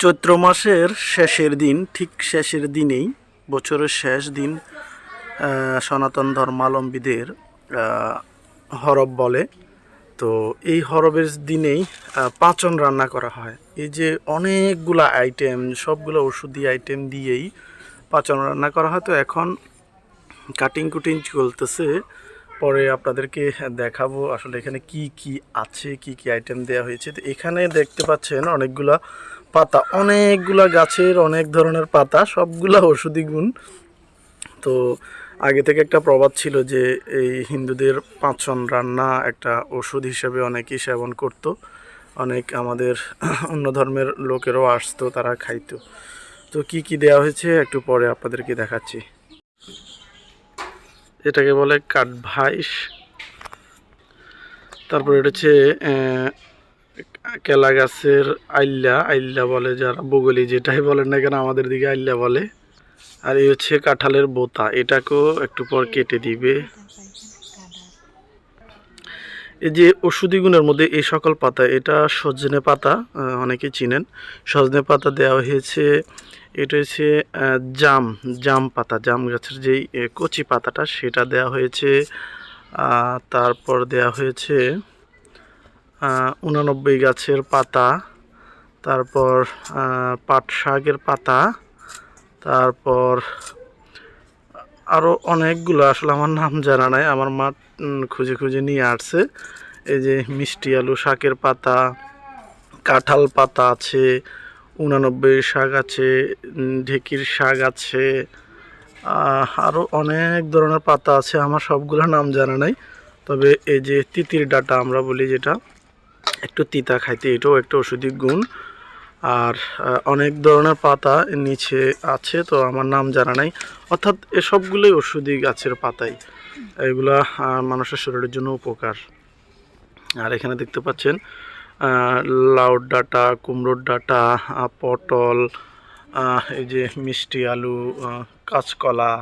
চৈত্র মাসের শেষের দিন, ঠিক শেষের দিনেই, বছরের শেষ দিন সনাতন ধর্মালম্বীদের হরব বলে। তো এই হরবের দিনেই পাচন রান্না করা হয়। এই যে অনেকগুলা আইটেম সবগুলো ওষুধি আইটেম দিয়েই পাচন রান্না করা হয়। তো এখন কাটিং কুটিং চলতেছে। পরে আপনাদেরকে দেখাবো আসলে এখানে কি কি আছে, কি কি আইটেম দেওয়া হয়েছে। তো এখানে দেখতে পাচ্ছেন অনেকগুলা পাতা, অনেকগুলা গাছের অনেক ধরনের পাতা, সবগুলা ওষুধি গুণ। তো আগে থেকে একটা প্রবাদ ছিল যে, এই হিন্দুদের পাচন রান্না একটা ওষুধ হিসেবে অনেকেই সেবন করত। অনেক আমাদের অন্য ধর্মের লোকেরও আসতো, তারা খাইতো। তো কি কি দেওয়া হয়েছে একটু পরে আপনাদেরকে দেখাচ্ছি। এটাকে বলে কাঠভাইস। তারপর এটা হচ্ছে কেলা গাছের আইল্লা আইল্লা বলে যারা বগলি যেটাই বলেন না কেন আমাদের দিকে আইল্লা বলে। আর এই হচ্ছে কাঁঠালের বোতা এটাকেও একটু পর কেটে দিবে। এই যে ওষুধি গুণের মধ্যে এই সকল পাতা এটা সজনে পাতা অনেকে চিনেন। সজনে পাতা দেওয়া হয়েছে এটা হচ্ছে জাম জাম পাতা জাম গাছের যেই কচি পাতাটা সেটা দেওয়া হয়েছে। তারপর দেওয়া হয়েছে উনানব্বই গাছের পাতা, তারপর পাট শাকের পাতা, তারপর আরও অনেকগুলো, আসলে আমার নাম জানা নাই, আমার মা খুঁজে খুঁজে নিয়ে আসছে। এই যে মিষ্টি আলু শাকের পাতা, কাঁঠাল পাতা আছে, উনানব্বই শাক আছে ঢেকির শাক আছে আরও অনেক ধরনের পাতা আছে, আমার সবগুলো নাম জানা নাই। তবে এই যে তিতির ডাটা আমরা বলি যেটা একটু তিতা খাইতে, এটাও একটা ওষুধি গুণ। আর অনেক ধরনের পাতা নিচে আছে, তো আমার নাম জানা নাই। অর্থাৎ এসবগুলোই ওষুধি গাছের পাতাই। এগুলা মানুষের শরীরের জন্য উপকার। আর এখানে দেখতে পাচ্ছেন লাউর ডাটা, কুমড়োর ডাটা পটল এই যে মিষ্টি আলু কাঁচকলা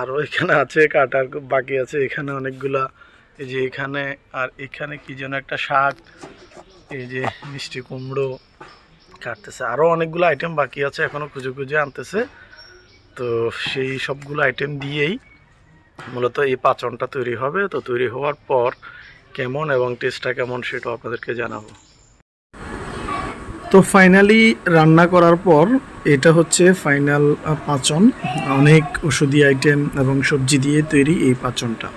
আরও এখানে আছে কাটার বাকি আছে, এখানে অনেকগুলা এই যে এখানে, আর এখানে কি যেন একটা শাক, এই যে মিষ্টি কুমড়ো কাটতেছে। আরও অনেকগুলো আইটেম বাকি আছে এখনও খুঁজে খুঁজে আনতেছে। তো সেই সবগুলো আইটেম দিয়েই মূলত এই পাচনটা তৈরি হবে। তো তৈরি হওয়ার পর কেমন এবং টেস্টটা কেমন সেটাও আপনাদেরকে জানাব। তো ফাইনালি রান্না করার পর এটা হচ্ছে ফাইনাল পাচন। অনেক ওষুধি আইটেম এবং সবজি দিয়ে তৈরি এই পাচনটা।